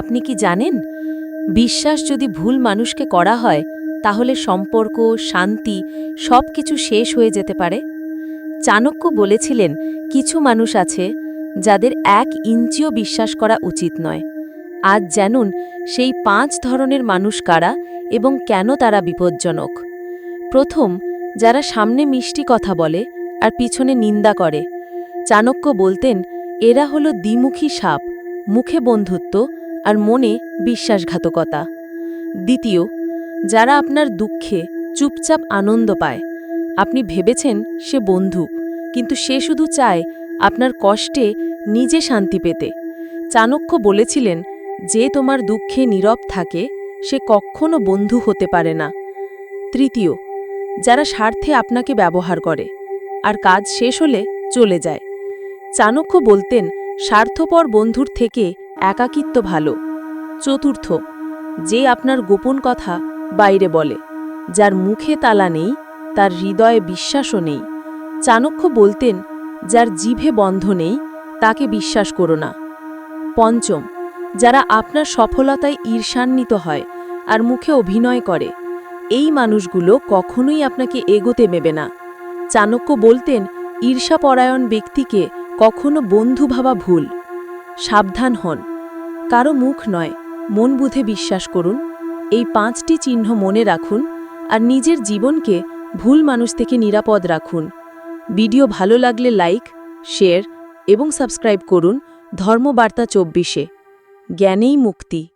আপনি কি জানেন? বিশ্বাস যদি ভুল মানুষকে করা হয়, তাহলে সম্পর্ক, শান্তি সব কিছু শেষ হয়ে যেতে পারে। চাণক্য বলেছিলেন, কিছু মানুষ আছে, যাদের এক ইঞ্চিও বিশ্বাস করা উচিত নয়। আজ জানুন, সেই পাঁচ ধরনের মানুষ কারা এবং কেন তারা বিপজ্জনক? প্রথম, যারা সামনে মিষ্টি কথা বলে আর পিছনে নিন্দা করে। চাণক্য বলতেন, এরা হলো দ্বিমুখী সাপ, মুখে বন্ধুত্ব আর মনে বিশ্বাসঘাতকতা। দ্বিতীয়, যারা আপনার দুঃখে চুপচাপ আনন্দ পায়। আপনি ভেবেছেন সে বন্ধু, কিন্তু সে শুধু চায় আপনার কষ্টে নিজে শান্তি পেতে। চাণক্য বলেছিলেন, যে তোমার দুঃখে নীরব থাকে, সে কখনো বন্ধু হতে পারে না। তৃতীয়, যারা স্বার্থে আপনাকে ব্যবহার করে, আর কাজ শেষ হলে চলে যায়। চাণক্য বলতেন, স্বার্থপর বন্ধুর থেকে একাকিত্ব ভালো। চতুর্থ, যে আপনার গোপন কথা বাইরে বলে, যার মুখে তালা নেই, তার হৃদয়ে বিশ্বাসও নেই। চাণক্য বলতেন, যার জিভে বন্ধ নেই, তাকে বিশ্বাস করো না। পঞ্চম, যারা আপনার সফলতায় ঈর্ষান্বিত হয় আর মুখে অভিনয় করে, এই মানুষগুলো কখনোই আপনাকে এগোতে নেবে না। চাণক্য বলতেন, ঈর্ষাপরায়ণ ব্যক্তিকে কখনো বন্ধু ভাবা ভুল। সাবধান হন। কারও মুখ নয়, মন বুধে বিশ্বাস করুন, এই পাঁচটি চিহ্ন মনে রাখুন আর নিজের জীবনকে ভুল মানুষ থেকে নিরাপদ রাখুন। ভিডিও ভালো লাগলে লাইক, শেয়ার এবং সাবস্ক্রাইব করুন ধর্মবার্তা চব্বিশে। জ্ঞানেই মুক্তি।